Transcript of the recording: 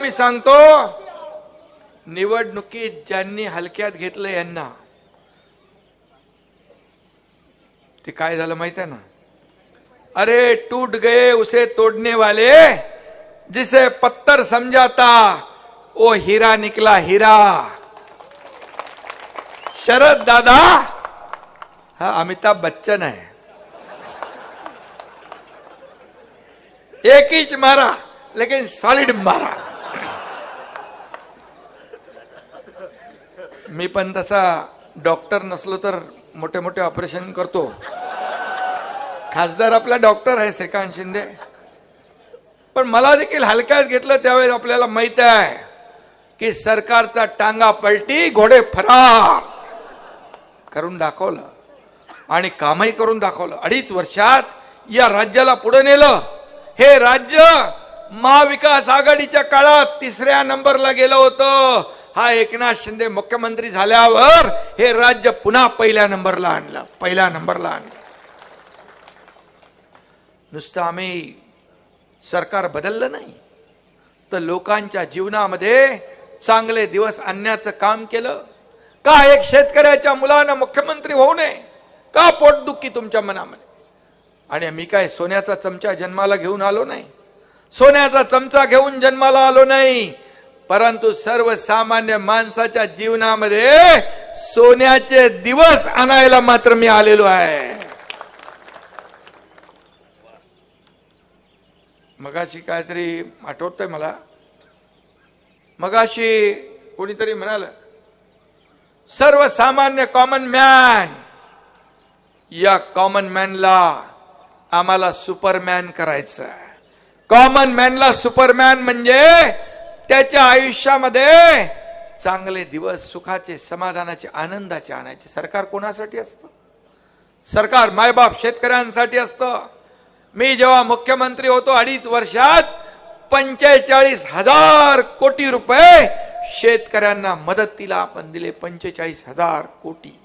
मी सांगतो निवडणुकीत ज्यांनी हलक्यात घेतलं यांना ते काय झालं माहीत आहे ना? अरे टूट गए उसे तोड़ने वाले जिसे पत्थर समझाता ओ हीरा निकला हीरा। शरद दादा हा अमिताभ बच्चन आहे एक हीच मारा लेकिन सॉलिड मारा। मी पण तसा डॉक्टर नसलो तर मोठे मोठे ऑपरेशन करतो. खासदार आपला डॉक्टर आहे श्रीकांत शिंदे. पण मला देखील हलक्यात घेतलं त्यावेळेस आपल्याला माहीत आहे की सरकारचा टांगा पलटी घोडे फरार करून दाखवलं आणि कामही करून दाखवलं. अडीच वर्षात या राज्याला पुढे नेलं. हे राज्य महाविकास आघाडीच्या काळात तिसऱ्या नंबरला गेलं होतं. हा एकनाथ शिंदे मुख्यमंत्री झाल्यावर हे राज्य पुन्हा पहिल्या नंबरला आणलं. पहिल्या नंबरला आणलं. नुसतं आम्ही सरकार बदललं नाही. तर लोकांच्या जीवनामध्ये चांगले दिवस आणण्याचं काम केलं. का एक शेतकऱ्याच्या मुलानं मुख्यमंत्री होऊ नये? का पोटदुखी तुमच्या मनामध्ये? आणि मी काय सोन्याचा चमचा जन्माला घेऊन आलो नाही? सोन्याचा चमचा घेऊन जन्माला आलो नाही? परंतु सर्वसामान्य माणसाच्या जीवनामध्ये सोन्याचे दिवस आणायला मात्र मी आलेलो आहे. मगाशी काहीतरी आठवतंय मला. मगाशी कोणीतरी म्हणाल सर्वसामान्य कॉमन मॅन या कॉमन मॅनला आम्हाला सुपरमॅन करायचं आहे कॉमन मॅनला सुपरमॅन म्हणजे त्याच्या आयुष्यामध्ये चांगले दिवस सुखाचे समाधानाचे आनंदाचे आणायचे. सरकार कोणासाठी असतं? सरकार मायबाप शेतकऱ्यांसाठी असतं. मी जेव्हा मुख्यमंत्री होतो अडीच वर्षात पंचेचाळीस हजार कोटी रुपये शेतकऱ्यांना मदतीला आपण दिले. पंचेचाळीस हजार कोटी.